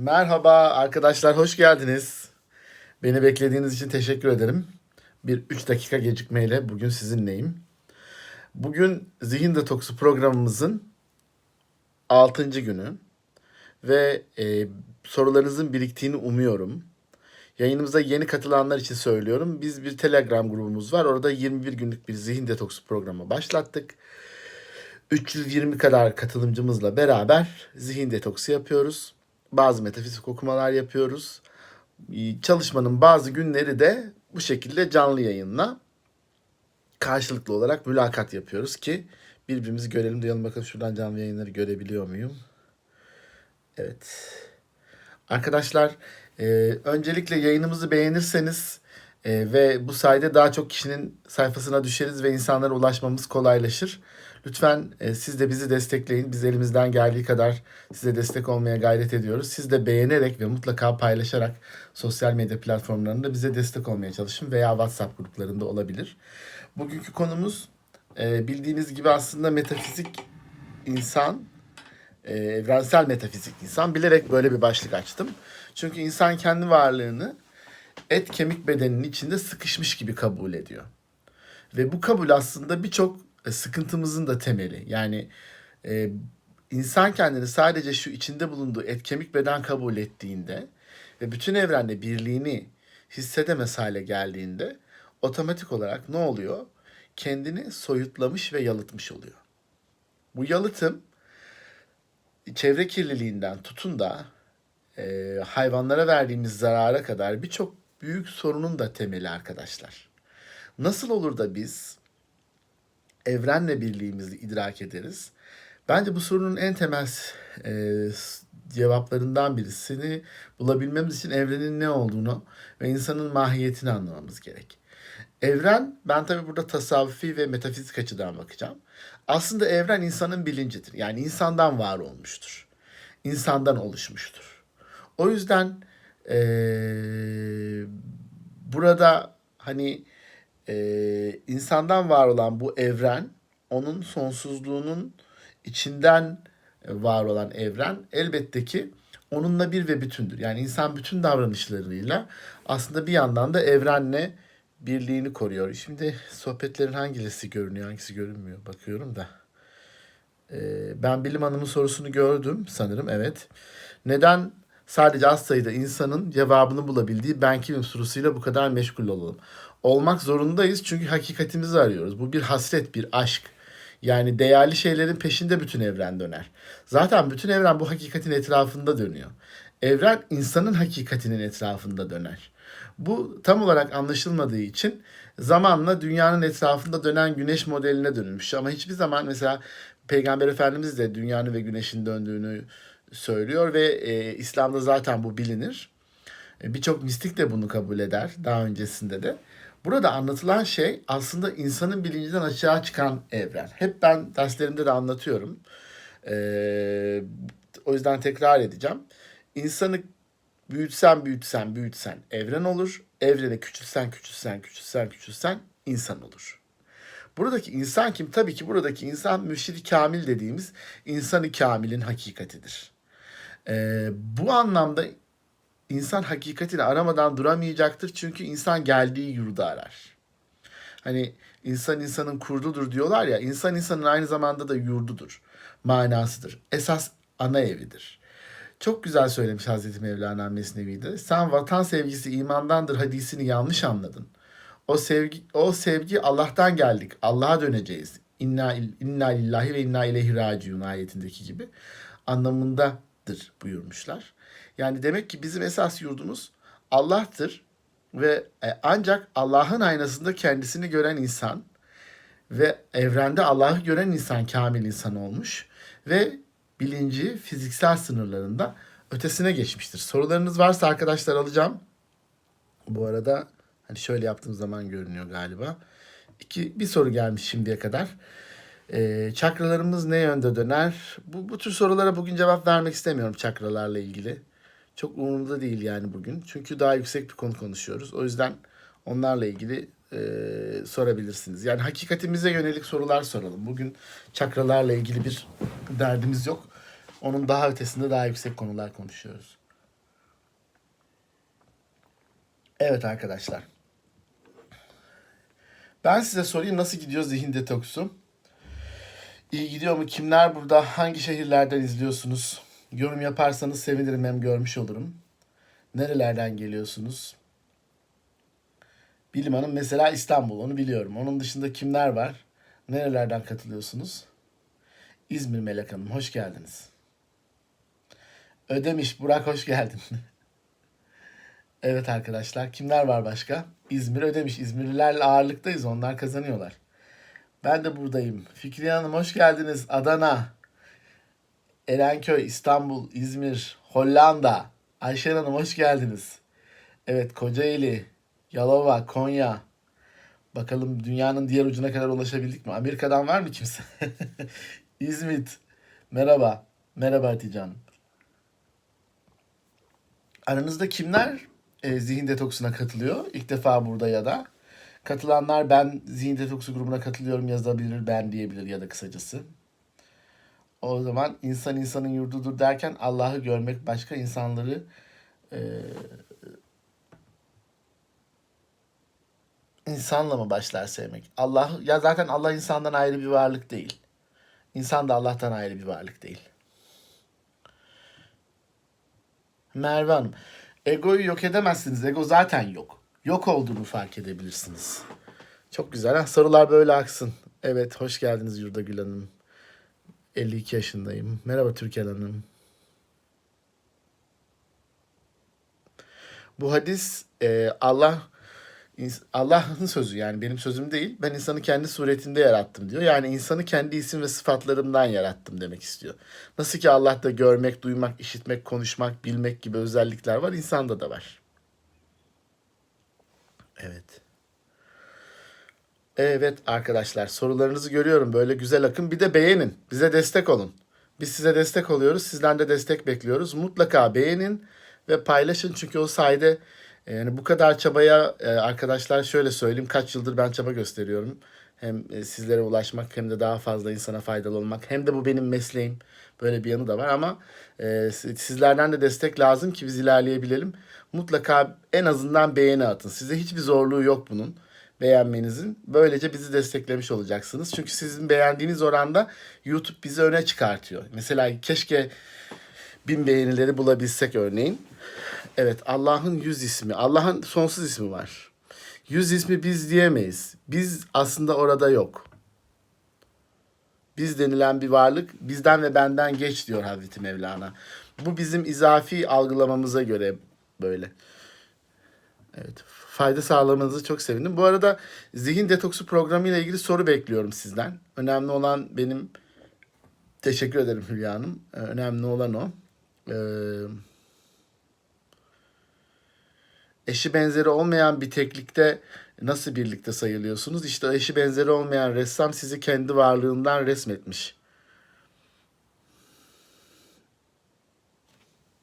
Merhaba arkadaşlar, hoş geldiniz. Beni beklediğiniz için teşekkür ederim. Bir 3 dakika gecikmeyle bugün sizinleyim. Bugün Zihin Detoksu programımızın 6. günü ve e, sorularınızın biriktiğini umuyorum. Yayınımıza yeni katılanlar için söylüyorum. Biz bir Telegram grubumuz var. Orada 21 günlük bir zihin detoksu programı başlattık. 320 kadar katılımcımızla beraber zihin detoksu yapıyoruz. Bazı metafizik okumalar yapıyoruz. Ee, Çalışmanın bazı günleri de bu şekilde canlı yayınla karşılıklı olarak mülakat yapıyoruz ki birbirimizi görelim duyalım bakalım şuradan canlı yayınları görebiliyor muyum? Evet. Arkadaşlar e, öncelikle yayınımızı beğenirseniz e, ve bu sayede daha çok kişinin sayfasına düşeriz ve insanlara ulaşmamız kolaylaşır. Lütfen e, siz de bizi destekleyin. Biz elimizden geldiği kadar size destek olmaya gayret ediyoruz. Siz de beğenerek ve mutlaka paylaşarak sosyal medya platformlarında bize destek olmaya çalışın veya WhatsApp gruplarında olabilir. Bugünkü konumuz e, bildiğiniz gibi aslında metafizik insan e, evrensel metafizik insan bilerek böyle bir başlık açtım. Çünkü insan kendi varlığını et kemik bedeninin içinde sıkışmış gibi kabul ediyor. Ve bu kabul aslında birçok e, sıkıntımızın da temeli. Yani e, insan kendini sadece şu içinde bulunduğu et kemik beden kabul ettiğinde ve bütün evrende birliğini hissedemez hale geldiğinde otomatik olarak ne oluyor? Kendini soyutlamış ve yalıtmış oluyor. Bu yalıtım çevre kirliliğinden tutun da e, hayvanlara verdiğimiz zarara kadar birçok büyük sorunun da temeli arkadaşlar. Nasıl olur da biz evrenle birliğimizi idrak ederiz? Bence bu sorunun en temel e, cevaplarından birisini bulabilmemiz için evrenin ne olduğunu ve insanın mahiyetini anlamamız gerek. Evren, ben tabii burada tasavvufi ve metafizik açıdan bakacağım. Aslında evren insanın bilincidir. Yani insandan var olmuştur. İnsandan oluşmuştur. O yüzden eee, burada hani eee, insandan var olan bu evren, onun sonsuzluğunun içinden var olan evren elbette ki onunla bir ve bütündür. Yani insan bütün davranışlarıyla aslında bir yandan da evrenle birliğini koruyor. Şimdi sohbetlerin hangisi görünüyor, hangisi görünmüyor bakıyorum da. Ee, ben bilim hanımın sorusunu gördüm sanırım evet. Neden sadece az sayıda insanın cevabını bulabildiği ben kimim sorusuyla bu kadar meşgul olalım? Olmak zorundayız çünkü hakikatimizi arıyoruz. Bu bir hasret, bir aşk. Yani değerli şeylerin peşinde bütün evren döner. Zaten bütün evren bu hakikatin etrafında dönüyor. Evren insanın hakikatinin etrafında döner. Bu tam olarak anlaşılmadığı için zamanla dünyanın etrafında dönen güneş modeline dönülmüş. Ama hiçbir zaman mesela Peygamber Efendimiz de dünyanın ve güneşin döndüğünü söylüyor ve e, İslam'da zaten bu bilinir. E, Birçok mistik de bunu kabul eder daha öncesinde de. Burada anlatılan şey aslında insanın bilincinden aşağı çıkan evren. Hep ben derslerimde de anlatıyorum. Ee, o yüzden tekrar edeceğim. İnsanı büyütsen büyütsen büyütsen evren olur. Evreni küçülsen küçülsen küçülsen küçülsen insan olur. Buradaki insan kim? Tabii ki buradaki insan mürşidi kamil dediğimiz insanı kamilin hakikatidir. Ee, bu anlamda insan hakikatini aramadan duramayacaktır. Çünkü insan geldiği yurdu arar. Hani insan insanın kurdudur diyorlar ya. insan insanın aynı zamanda da yurdudur. Manasıdır. Esas ana evidir. Çok güzel söylemiş Hazreti Mevlana Mesnevi'de. Sen vatan sevgisi imandandır hadisini yanlış anladın. O sevgi o sevgi Allah'tan geldik. Allah'a döneceğiz. İnna, inna lillahi ve inna ileyhi raciun ayetindeki gibi anlamındadır buyurmuşlar. Yani demek ki bizim esas yurdumuz Allah'tır ve e, ancak Allah'ın aynasında kendisini gören insan ve evrende Allah'ı gören insan kamil insan olmuş ve bilinci fiziksel sınırlarında ötesine geçmiştir. Sorularınız varsa arkadaşlar alacağım. Bu arada hani şöyle yaptığım zaman görünüyor galiba. İki, bir soru gelmiş şimdiye kadar. Ee, çakralarımız ne yönde döner? Bu, bu tür sorulara bugün cevap vermek istemiyorum çakralarla ilgili. Çok umurumda değil yani bugün. Çünkü daha yüksek bir konu konuşuyoruz. O yüzden onlarla ilgili e, sorabilirsiniz. Yani hakikatimize yönelik sorular soralım. Bugün çakralarla ilgili bir derdimiz yok. Onun daha ötesinde daha yüksek konular konuşuyoruz. Evet arkadaşlar. Ben size sorayım nasıl gidiyor zihin detoksu? İyi gidiyor mu? Kimler burada? Hangi şehirlerden izliyorsunuz? Yorum yaparsanız sevinirim hem görmüş olurum. Nerelerden geliyorsunuz? Bilim Hanım mesela İstanbul onu biliyorum. Onun dışında kimler var? Nerelerden katılıyorsunuz? İzmir Melek Hanım hoş geldiniz. Ödemiş Burak hoş geldin. evet arkadaşlar kimler var başka? İzmir Ödemiş. İzmirlilerle ağırlıktayız onlar kazanıyorlar. Ben de buradayım. Fikriye Hanım hoş geldiniz. Adana, Erenköy, İstanbul, İzmir, Hollanda. Ayşen Hanım hoş geldiniz. Evet Kocaeli, Yalova, Konya. Bakalım dünyanın diğer ucuna kadar ulaşabildik mi? Amerika'dan var mı kimse? İzmit. Merhaba. Merhaba Hatice. Aranızda kimler e, zihin detoksuna katılıyor? İlk defa burada ya da. Katılanlar ben zihin detoksu grubuna katılıyorum yazabilir ben diyebilir ya da kısacası. O zaman insan insanın yurdudur derken Allah'ı görmek başka insanları e, insanla mı başlar sevmek? Allah ya zaten Allah insandan ayrı bir varlık değil. İnsan da Allah'tan ayrı bir varlık değil. Merve Hanım, egoyu yok edemezsiniz. Ego zaten yok. Yok olduğunu fark edebilirsiniz. Çok güzel. Ha? Sorular böyle aksın. Evet, hoş geldiniz Yurda Gül Hanım. 52 yaşındayım. Merhaba Türkan Hanım. Bu hadis e, Allah Allah'ın sözü yani benim sözüm değil. Ben insanı kendi suretinde yarattım diyor. Yani insanı kendi isim ve sıfatlarımdan yarattım demek istiyor. Nasıl ki Allah'ta görmek, duymak, işitmek, konuşmak, bilmek gibi özellikler var. insanda da var. Evet. Evet arkadaşlar sorularınızı görüyorum. Böyle güzel akın. Bir de beğenin. Bize destek olun. Biz size destek oluyoruz. Sizden de destek bekliyoruz. Mutlaka beğenin ve paylaşın. Çünkü o sayede e, yani bu kadar çabaya e, arkadaşlar şöyle söyleyeyim. Kaç yıldır ben çaba gösteriyorum. Hem e, sizlere ulaşmak hem de daha fazla insana faydalı olmak. Hem de bu benim mesleğim. Böyle bir yanı da var ama sizlerden de destek lazım ki biz ilerleyebilelim. Mutlaka en azından beğeni atın. Size hiçbir zorluğu yok bunun beğenmenizin. Böylece bizi desteklemiş olacaksınız. Çünkü sizin beğendiğiniz oranda YouTube bizi öne çıkartıyor. Mesela keşke bin beğenileri bulabilsek örneğin. Evet Allah'ın yüz ismi. Allah'ın sonsuz ismi var. Yüz ismi biz diyemeyiz. Biz aslında orada yok. Biz denilen bir varlık bizden ve benden geç diyor Hazreti Mevlana. Bu bizim izafi algılamamıza göre böyle. Evet fayda sağlamanızı çok sevindim. Bu arada zihin detoksu programı ile ilgili soru bekliyorum sizden. Önemli olan benim teşekkür ederim Hülya Hanım. Ee, önemli olan o. Ee, eşi benzeri olmayan bir teklikte nasıl birlikte sayılıyorsunuz? İşte eşi benzeri olmayan ressam sizi kendi varlığından resmetmiş.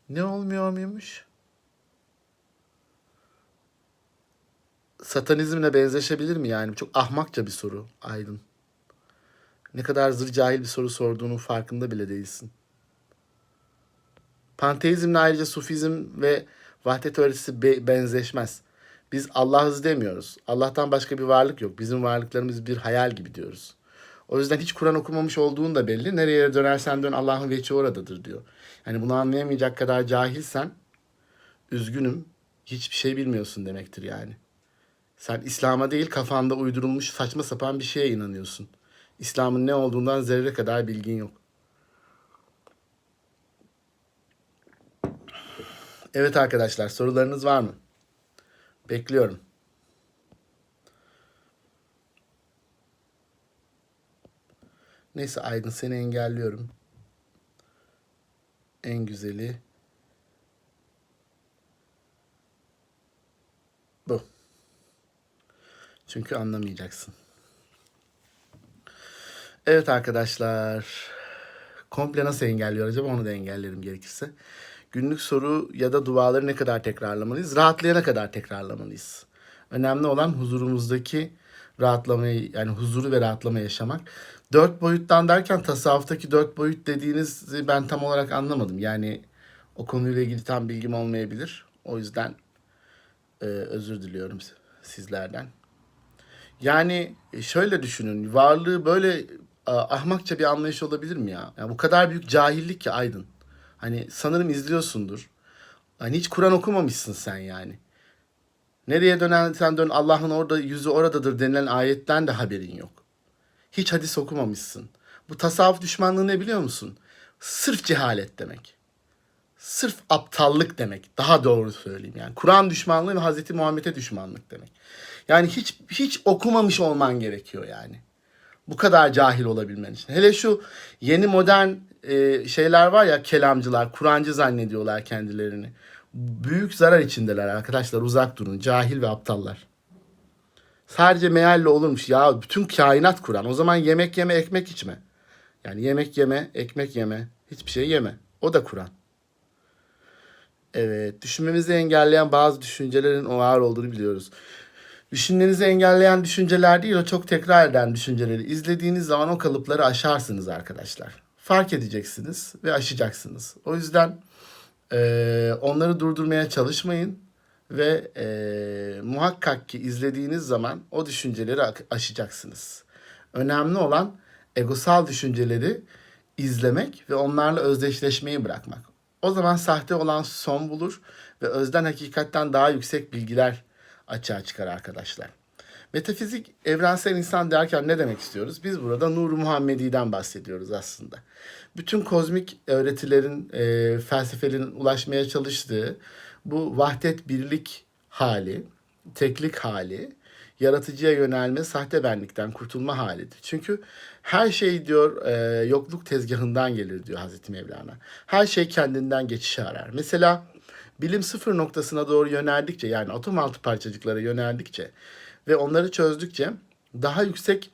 Ne olmuyor muymuş? satanizmle benzeşebilir mi yani? Çok ahmakça bir soru Aydın. Ne kadar zır cahil bir soru sorduğunun farkında bile değilsin. Panteizmle ayrıca Sufizm ve vahdet öğretisi be- benzeşmez. Biz Allah'ız demiyoruz. Allah'tan başka bir varlık yok. Bizim varlıklarımız bir hayal gibi diyoruz. O yüzden hiç Kur'an okumamış olduğun da belli. Nereye dönersen dön Allah'ın veçi oradadır diyor. Yani bunu anlayamayacak kadar cahilsen üzgünüm hiçbir şey bilmiyorsun demektir yani. Sen İslam'a değil kafanda uydurulmuş saçma sapan bir şeye inanıyorsun. İslam'ın ne olduğundan zerre kadar bilgin yok. Evet arkadaşlar sorularınız var mı? Bekliyorum. Neyse Aydın seni engelliyorum. En güzeli bu. Çünkü anlamayacaksın. Evet arkadaşlar. Komple nasıl engelliyor acaba onu da engellerim gerekirse. Günlük soru ya da duaları ne kadar tekrarlamalıyız? Rahatlayana kadar tekrarlamalıyız. Önemli olan huzurumuzdaki rahatlamayı yani huzuru ve rahatlama yaşamak. Dört boyuttan derken tasavvuftaki dört boyut dediğinizi ben tam olarak anlamadım. Yani o konuyla ilgili tam bilgim olmayabilir. O yüzden Ee, özür diliyorum sizlerden. Yani e, şöyle düşünün. Varlığı böyle ahmakça bir anlayış olabilir mi ya? Yani bu kadar büyük cahillik ki Aydın. Hani sanırım izliyorsundur. Hani hiç Kur'an okumamışsın sen yani. Nereye dönersen dön Allah'ın orada yüzü oradadır denilen ayetten de haberin yok. Hiç hadis okumamışsın. Bu tasavvuf düşmanlığı ne biliyor musun? Sırf cehalet demek. Sırf aptallık demek. Daha doğru söyleyeyim yani. Kur'an düşmanlığı ve Hazreti Muhammed'e düşmanlık demek. Yani hiç hiç okumamış olman gerekiyor yani. Bu kadar cahil olabilmen için. Hele şu yeni modern e, şeyler var ya kelamcılar, Kur'ancı zannediyorlar kendilerini. Büyük zarar içindeler arkadaşlar uzak durun. Cahil ve aptallar. Sadece mealle olurmuş. Ya bütün kainat Kur'an. O zaman yemek yeme, ekmek içme. Yani yemek yeme, ekmek yeme, hiçbir şey yeme. O da Kur'an. Evet, düşünmemizi engelleyen bazı düşüncelerin o ağır olduğunu biliyoruz. Düşünmenizi engelleyen düşünceler değil, o çok tekrar eden düşünceleri izlediğiniz zaman o kalıpları aşarsınız arkadaşlar. Fark edeceksiniz ve aşacaksınız. O yüzden e, onları durdurmaya çalışmayın ve e, muhakkak ki izlediğiniz zaman o düşünceleri aşacaksınız. Önemli olan egosal düşünceleri izlemek ve onlarla özdeşleşmeyi bırakmak. O zaman sahte olan son bulur ve özden hakikatten daha yüksek bilgiler açığa çıkar arkadaşlar. Metafizik evrensel insan derken ne demek istiyoruz? Biz burada Nur-u Muhammedi'den bahsediyoruz aslında. Bütün kozmik öğretilerin, e, felsefelerin ulaşmaya çalıştığı bu vahdet birlik hali, teklik hali, yaratıcıya yönelme, sahte benlikten kurtulma halidir. Çünkü her şey diyor e, yokluk tezgahından gelir diyor Hazreti Mevlana. Her şey kendinden geçişi arar. Mesela bilim sıfır noktasına doğru yöneldikçe yani atom altı parçacıklara yöneldikçe ve onları çözdükçe daha yüksek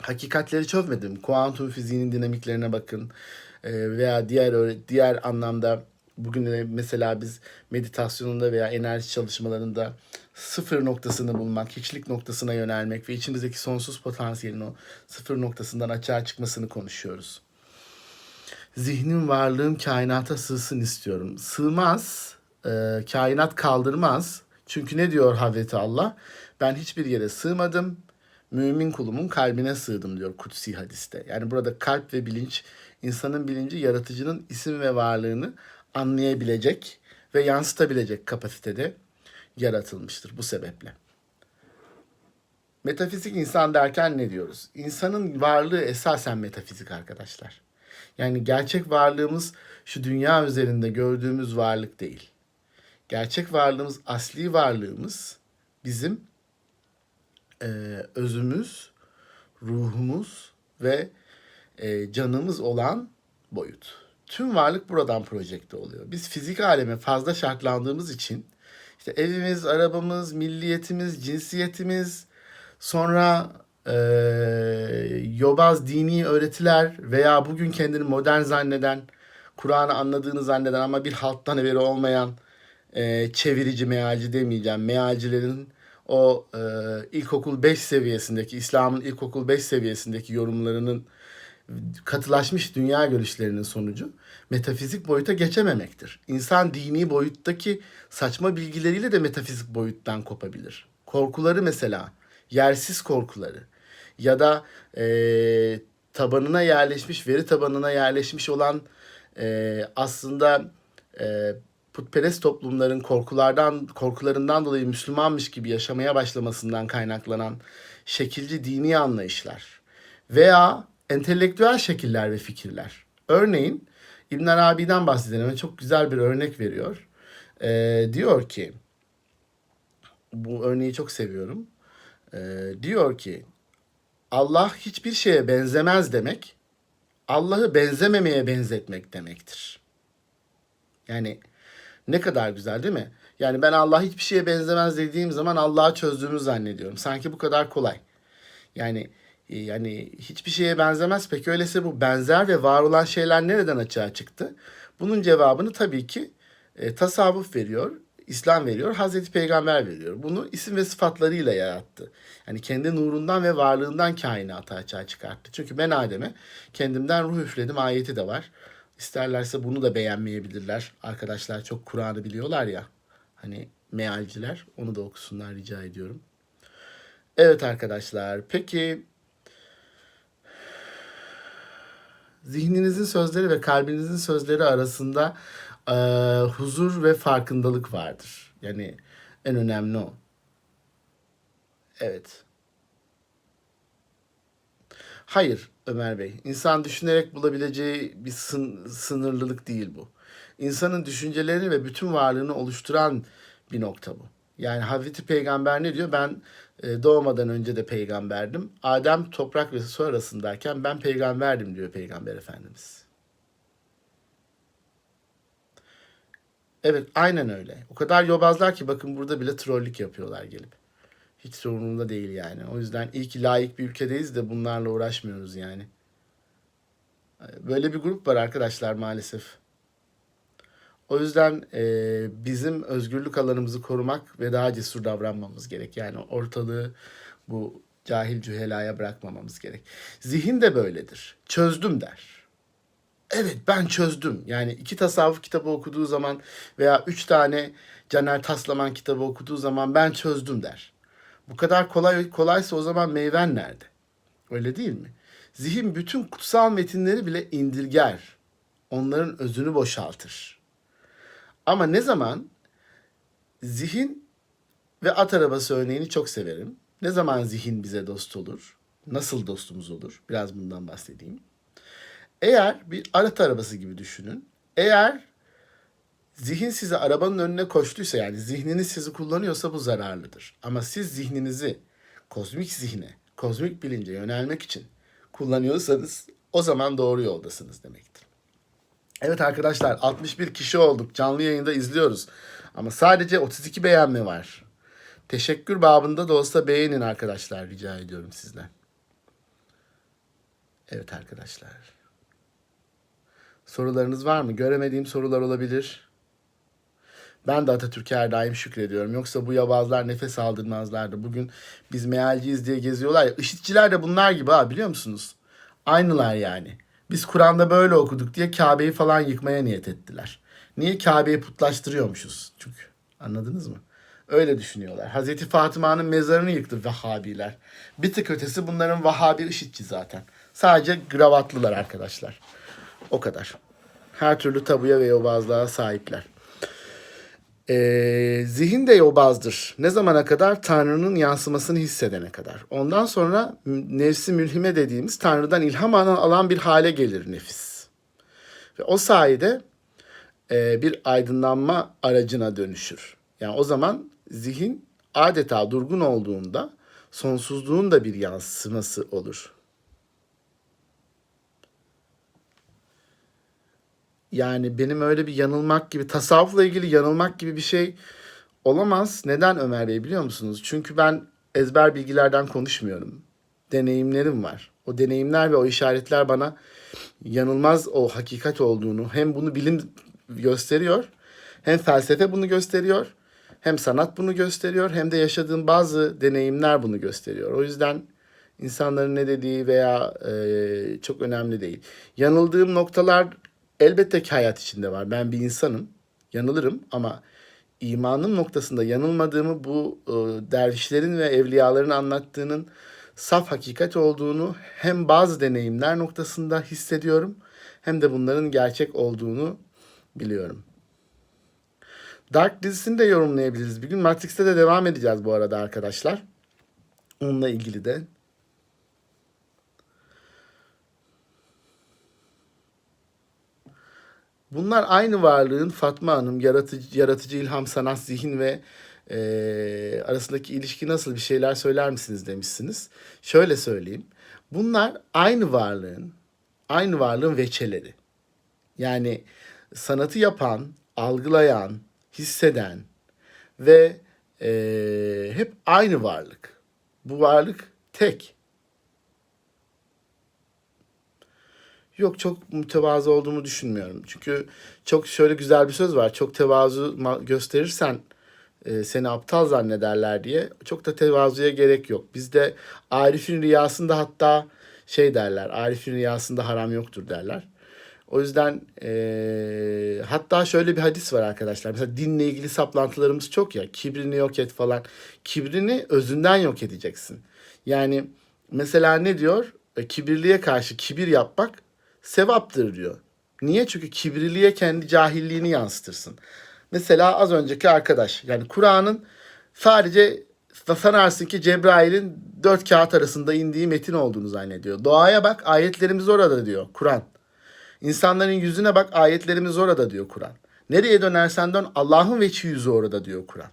hakikatleri çözmedim. Kuantum fiziğinin dinamiklerine bakın e, veya diğer diğer anlamda bugün de mesela biz meditasyonunda veya enerji çalışmalarında sıfır noktasını bulmak, hiçlik noktasına yönelmek ve içimizdeki sonsuz potansiyelin o sıfır noktasından açığa çıkmasını konuşuyoruz. Zihnim varlığım kainata sığsın istiyorum. Sığmaz, e, kainat kaldırmaz. Çünkü ne diyor Hazreti Allah? Ben hiçbir yere sığmadım. Mümin kulumun kalbine sığdım diyor kutsi hadiste. Yani burada kalp ve bilinç, insanın bilinci yaratıcının isim ve varlığını anlayabilecek ve yansıtabilecek kapasitede yaratılmıştır bu sebeple. Metafizik insan derken ne diyoruz? İnsanın varlığı esasen metafizik arkadaşlar. Yani gerçek varlığımız şu dünya üzerinde gördüğümüz varlık değil. Gerçek varlığımız, asli varlığımız bizim e, özümüz, ruhumuz ve e, canımız olan boyut. Tüm varlık buradan projekte oluyor. Biz fizik aleme fazla şartlandığımız için işte evimiz, arabamız, milliyetimiz, cinsiyetimiz, sonra e, yobaz dini öğretiler veya bugün kendini modern zanneden, Kur'an'ı anladığını zanneden ama bir halktan haberi olmayan e, çevirici, mealci demeyeceğim. Mealcilerin o e, ilkokul 5 seviyesindeki, İslam'ın ilkokul 5 seviyesindeki yorumlarının katılaşmış dünya görüşlerinin sonucu metafizik boyuta geçememektir. İnsan dini boyuttaki saçma bilgileriyle de metafizik boyuttan kopabilir. Korkuları mesela, yersiz korkuları ya da e, tabanına yerleşmiş, veri tabanına yerleşmiş olan e, aslında e, putperest toplumların korkulardan korkularından dolayı Müslümanmış gibi yaşamaya başlamasından kaynaklanan şekilci dini anlayışlar veya entelektüel şekiller ve fikirler. Örneğin İbn Arabi'den bahsedelim ve çok güzel bir örnek veriyor. Ee, diyor ki bu örneği çok seviyorum. Ee, diyor ki Allah hiçbir şeye benzemez demek Allah'ı benzememeye benzetmek demektir. Yani ne kadar güzel değil mi? Yani ben Allah hiçbir şeye benzemez dediğim zaman Allah'ı çözdüğümü zannediyorum. Sanki bu kadar kolay. Yani e, yani hiçbir şeye benzemez. Peki öyleyse bu benzer ve var olan şeyler nereden açığa çıktı? Bunun cevabını tabii ki e, tasavvuf veriyor, İslam veriyor, Hazreti Peygamber veriyor. Bunu isim ve sıfatlarıyla yarattı. Yani kendi nurundan ve varlığından kainatı açığa çıkarttı. Çünkü ben Adem'e kendimden ruh üfledim ayeti de var. İsterlerse bunu da beğenmeyebilirler. Arkadaşlar çok Kur'an'ı biliyorlar ya. Hani mealciler onu da okusunlar rica ediyorum. Evet arkadaşlar. Peki zihninizin sözleri ve kalbinizin sözleri arasında e, huzur ve farkındalık vardır. Yani en önemli o. Evet. Hayır Ömer Bey. İnsan düşünerek bulabileceği bir sın- sınırlılık değil bu. İnsanın düşüncelerini ve bütün varlığını oluşturan bir nokta bu. Yani Hazreti Peygamber ne diyor? Ben e, doğmadan önce de peygamberdim. Adem toprak ve su arasındayken ben peygamberdim diyor Peygamber Efendimiz. Evet aynen öyle. O kadar yobazlar ki bakın burada bile trollük yapıyorlar gelip. Hiç sorununda değil yani. O yüzden iyi ki layık bir ülkedeyiz de bunlarla uğraşmıyoruz yani. Böyle bir grup var arkadaşlar maalesef. O yüzden e, bizim özgürlük alanımızı korumak ve daha cesur davranmamız gerek. Yani ortalığı bu cahil cühelaya bırakmamamız gerek. Zihin de böyledir. Çözdüm der. Evet ben çözdüm. Yani iki tasavvuf kitabı okuduğu zaman veya üç tane Caner Taslaman kitabı okuduğu zaman ben çözdüm der. Bu kadar kolay kolaysa o zaman meyven nerede? Öyle değil mi? Zihin bütün kutsal metinleri bile indirger. Onların özünü boşaltır. Ama ne zaman zihin ve at arabası örneğini çok severim. Ne zaman zihin bize dost olur? Nasıl dostumuz olur? Biraz bundan bahsedeyim. Eğer bir at arabası gibi düşünün. Eğer zihin sizi arabanın önüne koştuysa yani zihniniz sizi kullanıyorsa bu zararlıdır. Ama siz zihninizi kozmik zihne, kozmik bilince yönelmek için kullanıyorsanız o zaman doğru yoldasınız demektir. Evet arkadaşlar 61 kişi olduk. Canlı yayında izliyoruz. Ama sadece 32 beğenme var. Teşekkür babında da olsa beğenin arkadaşlar rica ediyorum sizden. Evet arkadaşlar. Sorularınız var mı? Göremediğim sorular olabilir. Ben de Atatürk'e her daim şükrediyorum. Yoksa bu yabazlar nefes aldırmazlardı. Bugün biz mealciyiz diye geziyorlar ya. IŞİD'çiler de bunlar gibi ha biliyor musunuz? Aynılar yani. Biz Kur'an'da böyle okuduk diye Kabe'yi falan yıkmaya niyet ettiler. Niye Kabe'yi putlaştırıyormuşuz? Çünkü anladınız mı? Öyle düşünüyorlar. Hazreti Fatıma'nın mezarını yıktı Vahhabiler. Bir tık ötesi bunların Vahhabi IŞİD'ci zaten. Sadece gravatlılar arkadaşlar. O kadar. Her türlü tabuya ve yobazlığa sahipler. Ee, zihin de yobazdır. Ne zamana kadar? Tanrı'nın yansımasını hissedene kadar. Ondan sonra nefsi mülhime dediğimiz Tanrı'dan ilham alan bir hale gelir nefis. Ve o sayede e, bir aydınlanma aracına dönüşür. Yani o zaman zihin adeta durgun olduğunda sonsuzluğun da bir yansıması olur. Yani benim öyle bir yanılmak gibi, tasavvufla ilgili yanılmak gibi bir şey olamaz. Neden Ömer Bey biliyor musunuz? Çünkü ben ezber bilgilerden konuşmuyorum. Deneyimlerim var. O deneyimler ve o işaretler bana yanılmaz o hakikat olduğunu, hem bunu bilim gösteriyor, hem felsefe bunu gösteriyor, hem sanat bunu gösteriyor, hem de yaşadığım bazı deneyimler bunu gösteriyor. O yüzden insanların ne dediği veya e, çok önemli değil. Yanıldığım noktalar elbette ki hayat içinde var. Ben bir insanım. Yanılırım ama imanın noktasında yanılmadığımı bu e, dervişlerin ve evliyaların anlattığının saf hakikat olduğunu hem bazı deneyimler noktasında hissediyorum hem de bunların gerçek olduğunu biliyorum. Dark dizisini de yorumlayabiliriz. Bir gün Matrix'te de devam edeceğiz bu arada arkadaşlar. Onunla ilgili de Bunlar aynı varlığın Fatma Hanım, yaratıcı, yaratıcı ilham, sanat, zihin ve e, arasındaki ilişki nasıl bir şeyler söyler misiniz demişsiniz. Şöyle söyleyeyim. Bunlar aynı varlığın, aynı varlığın veçeleri. Yani sanatı yapan, algılayan, hisseden ve e, hep aynı varlık. Bu varlık tek. Yok çok mütevazı olduğumu düşünmüyorum. Çünkü çok şöyle güzel bir söz var. Çok tevazu gösterirsen e, seni aptal zannederler diye. Çok da tevazuya gerek yok. Bizde Arif'in rüyasında hatta şey derler. Arif'in rüyasında haram yoktur derler. O yüzden eee, hatta şöyle bir hadis var arkadaşlar. Mesela dinle ilgili saplantılarımız çok ya. Kibrini yok et falan. Kibrini özünden yok edeceksin. Yani mesela ne diyor? E, Kibirliğe karşı kibir yapmak sevaptır diyor. Niye? Çünkü kibriliğe kendi cahilliğini yansıtırsın. Mesela az önceki arkadaş. Yani Kur'an'ın sadece sanarsın ki Cebrail'in dört kağıt arasında indiği metin olduğunu zannediyor. Doğaya bak ayetlerimiz orada diyor Kur'an. İnsanların yüzüne bak ayetlerimiz orada diyor Kur'an. Nereye dönersen dön Allah'ın veçi yüzü orada diyor Kur'an.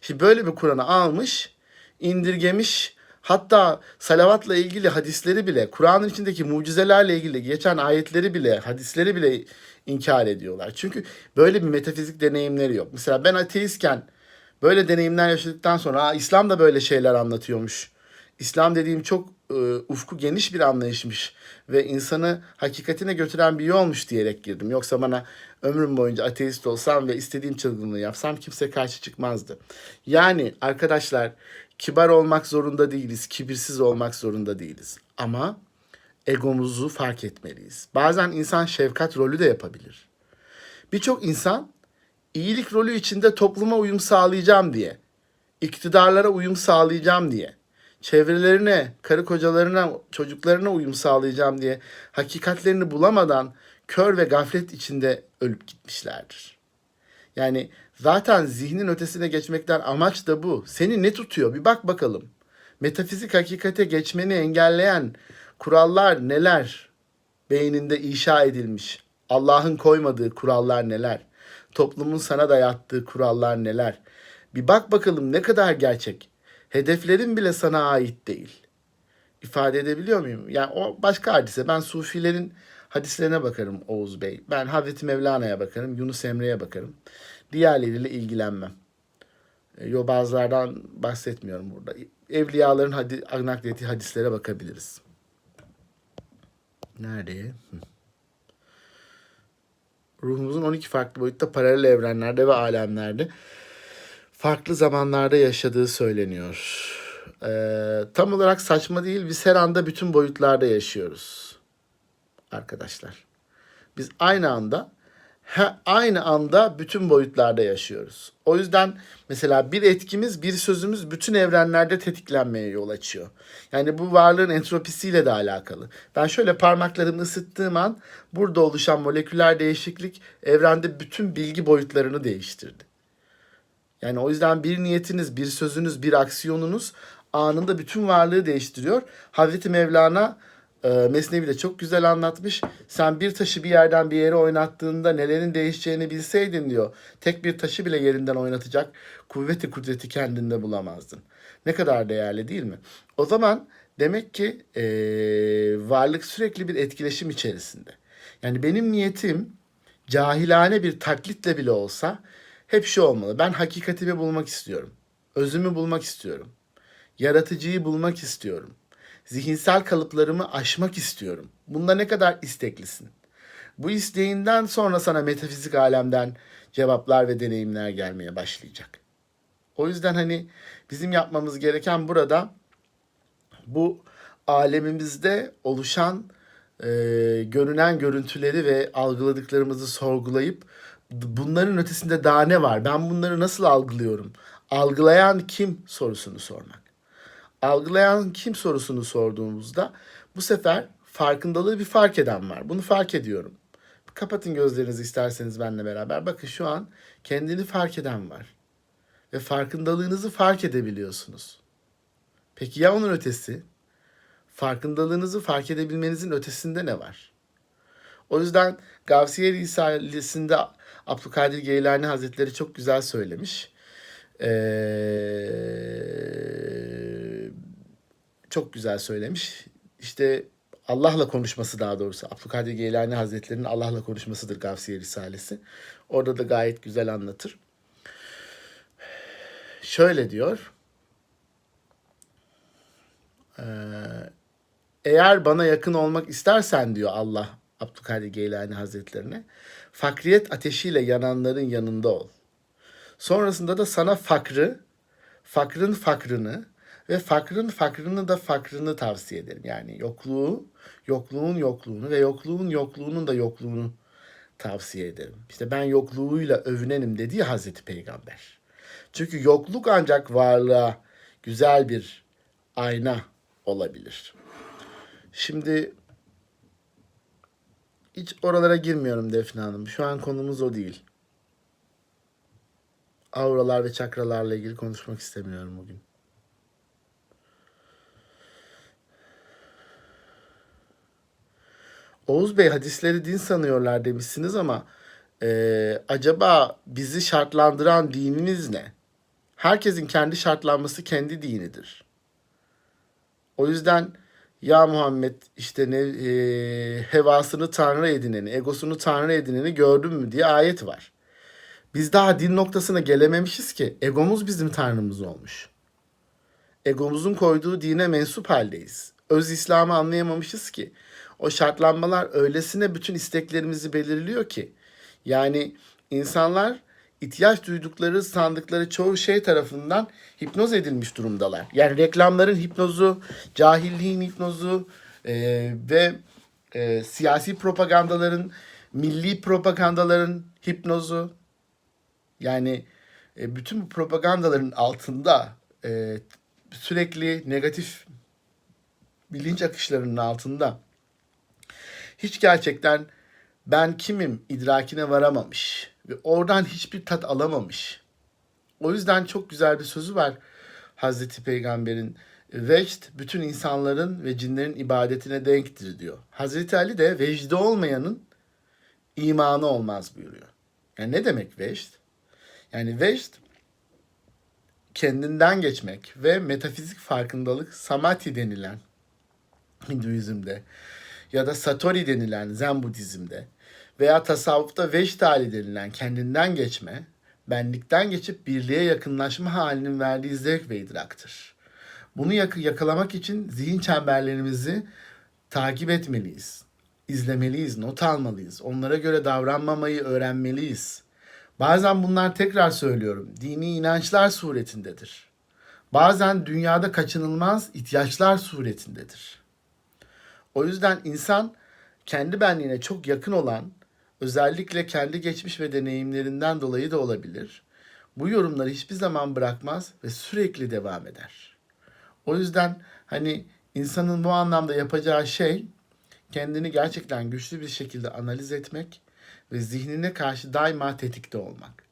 Şimdi böyle bir Kur'an'ı almış, indirgemiş, hatta salavatla ilgili hadisleri bile, Kur'an'ın içindeki mucizelerle ilgili geçen ayetleri bile, hadisleri bile inkar ediyorlar. Çünkü böyle bir metafizik deneyimleri yok. Mesela ben ateistken böyle deneyimler yaşadıktan sonra İslam da böyle şeyler anlatıyormuş. İslam dediğim çok e, ufku geniş bir anlayışmış ve insanı hakikatine götüren bir yolmuş diyerek girdim. Yoksa bana ömrüm boyunca ateist olsam ve istediğim çılgınlığı yapsam kimse karşı çıkmazdı. Yani arkadaşlar kibar olmak zorunda değiliz, kibirsiz olmak zorunda değiliz. Ama egomuzu fark etmeliyiz. Bazen insan şefkat rolü de yapabilir. Birçok insan iyilik rolü içinde topluma uyum sağlayacağım diye, iktidarlara uyum sağlayacağım diye, çevrelerine, karı kocalarına, çocuklarına uyum sağlayacağım diye hakikatlerini bulamadan kör ve gaflet içinde ölüp gitmişlerdir. Yani zaten zihnin ötesine geçmekten amaç da bu. Seni ne tutuyor? Bir bak bakalım. Metafizik hakikate geçmeni engelleyen kurallar neler? Beyninde inşa edilmiş. Allah'ın koymadığı kurallar neler? Toplumun sana dayattığı kurallar neler? Bir bak bakalım ne kadar gerçek. Hedeflerin bile sana ait değil. İfade edebiliyor muyum? Yani o başka hadise. Ben Sufilerin hadislerine bakarım Oğuz Bey. Ben Hazreti Mevlana'ya bakarım, Yunus Emre'ye bakarım. Diğerleriyle ilgilenmem. E, Yobazlardan bahsetmiyorum burada. Evliyaların hadi, naklettiği hadislere bakabiliriz. Nerede? Ruhumuzun 12 farklı boyutta paralel evrenlerde ve alemlerde farklı zamanlarda yaşadığı söyleniyor. Ee, tam olarak saçma değil. Biz her anda bütün boyutlarda yaşıyoruz. Arkadaşlar. Biz aynı anda aynı anda bütün boyutlarda yaşıyoruz. O yüzden mesela bir etkimiz, bir sözümüz bütün evrenlerde tetiklenmeye yol açıyor. Yani bu varlığın entropisiyle de alakalı. Ben şöyle parmaklarımı ısıttığım an burada oluşan moleküler değişiklik evrende bütün bilgi boyutlarını değiştirdi. Yani o yüzden bir niyetiniz, bir sözünüz, bir aksiyonunuz anında bütün varlığı değiştiriyor. Hazreti Mevlana e, Mesnevi'de çok güzel anlatmış. Sen bir taşı bir yerden bir yere oynattığında nelerin değişeceğini bilseydin diyor. Tek bir taşı bile yerinden oynatacak kuvveti kudreti kendinde bulamazdın. Ne kadar değerli değil mi? O zaman demek ki e, varlık sürekli bir etkileşim içerisinde. Yani benim niyetim cahilane bir taklitle bile olsa hep şu olmalı. Ben hakikatimi bulmak istiyorum. Özümü bulmak istiyorum. Yaratıcıyı bulmak istiyorum. Zihinsel kalıplarımı aşmak istiyorum. Bunda ne kadar isteklisin? Bu isteğinden sonra sana metafizik alemden cevaplar ve deneyimler gelmeye başlayacak. O yüzden hani bizim yapmamız gereken burada bu alemimizde oluşan e, görünen görüntüleri ve algıladıklarımızı sorgulayıp bunların ötesinde daha ne var? Ben bunları nasıl algılıyorum? Algılayan kim sorusunu sormak. Algılayan kim sorusunu sorduğumuzda bu sefer farkındalığı bir fark eden var. Bunu fark ediyorum. Kapatın gözlerinizi isterseniz benimle beraber. Bakın şu an kendini fark eden var. Ve farkındalığınızı fark edebiliyorsunuz. Peki ya onun ötesi? Farkındalığınızı fark edebilmenizin ötesinde ne var? O yüzden Gavsiye Risalesi'nde Abdülkadir Geylani Hazretleri çok güzel söylemiş. Ee, çok güzel söylemiş. İşte Allah'la konuşması daha doğrusu. Abdülkadir Geylani Hazretleri'nin Allah'la konuşmasıdır Gavsiye Risalesi. Orada da gayet güzel anlatır. Şöyle diyor. Ee, eğer bana yakın olmak istersen diyor Allah Abdülkadir Geylani Hazretlerine fakriyet ateşiyle yananların yanında ol. Sonrasında da sana fakrı, fakrın fakrını, Ve fakrın fakrını da fakrını tavsiye ederim. Yani yokluğu, yokluğun yokluğunu ve yokluğun yokluğunun da yokluğunu tavsiye ederim. İşte ben yokluğuyla övünenim dediği Hazreti Peygamber. Çünkü yokluk ancak varlığa güzel bir ayna olabilir. Şimdi hiç oralara girmiyorum Defne Hanım. Şu an konumuz o değil. Auralar ve çakralarla ilgili konuşmak istemiyorum bugün. Oğuz Bey hadisleri din sanıyorlar demişsiniz ama eee, acaba bizi şartlandıran dininiz ne? Herkesin kendi şartlanması kendi dinidir. O yüzden ya Muhammed işte ne eee, hevasını tanrı edineni, egosunu tanrı edineni gördün mü diye ayet var. Biz daha din noktasına gelememişiz ki egomuz bizim tanrımız olmuş. Egomuzun koyduğu dine mensup haldeyiz. Öz İslam'ı anlayamamışız ki. O şartlanmalar öylesine bütün isteklerimizi belirliyor ki. Yani insanlar ihtiyaç duydukları sandıkları çoğu şey tarafından hipnoz edilmiş durumdalar. Yani reklamların hipnozu, cahilliğin hipnozu eee, ve eee, siyasi propagandaların, milli propagandaların hipnozu. Yani e, bütün bu propagandaların altında e, sürekli negatif bilinç akışlarının altında hiç gerçekten ben kimim idrakine varamamış ve oradan hiçbir tat alamamış. O yüzden çok güzel bir sözü var Hazreti Peygamber'in. Vecd bütün insanların ve cinlerin ibadetine denktir diyor. Hazreti Ali de vecdi olmayanın imanı olmaz buyuruyor. Yani ne demek vecd? Yani vecd kendinden geçmek ve metafizik farkındalık samadhi denilen Hinduizm'de ya da satori denilen Zen Budizm'de veya tasavvufta vecd hali denilen kendinden geçme, benlikten geçip birliğe yakınlaşma halinin verdiği zevk ve idraktır. Bunu yak- yakalamak için zihin çemberlerimizi takip etmeliyiz. izlemeliyiz, not almalıyız. Onlara göre davranmamayı öğrenmeliyiz. Bazen bunlar tekrar söylüyorum, dini inançlar suretindedir. Bazen dünyada kaçınılmaz ihtiyaçlar suretindedir. O yüzden insan kendi benliğine çok yakın olan, özellikle kendi geçmiş ve deneyimlerinden dolayı da olabilir. Bu yorumları hiçbir zaman bırakmaz ve sürekli devam eder. O yüzden hani insanın bu anlamda yapacağı şey kendini gerçekten güçlü bir şekilde analiz etmek ve zihnine karşı daima tetikte olmak.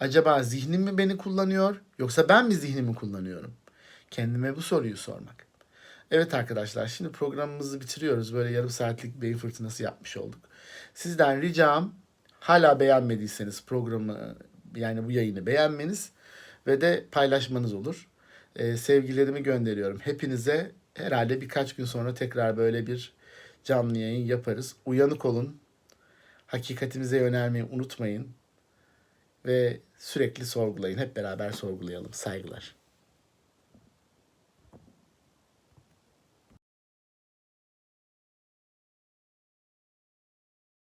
Acaba zihnim mi beni kullanıyor yoksa ben mi zihnimi kullanıyorum? Kendime bu soruyu sormak. Evet arkadaşlar şimdi programımızı bitiriyoruz. Böyle yarım saatlik beyin fırtınası yapmış olduk. Sizden ricam hala beğenmediyseniz programı yani bu yayını beğenmeniz ve de paylaşmanız olur. Ee, sevgilerimi gönderiyorum. Hepinize herhalde birkaç gün sonra tekrar böyle bir canlı yayın yaparız. Uyanık olun. Hakikatimize yönelmeyi unutmayın. Ve sürekli sorgulayın. Hep beraber sorgulayalım. Saygılar.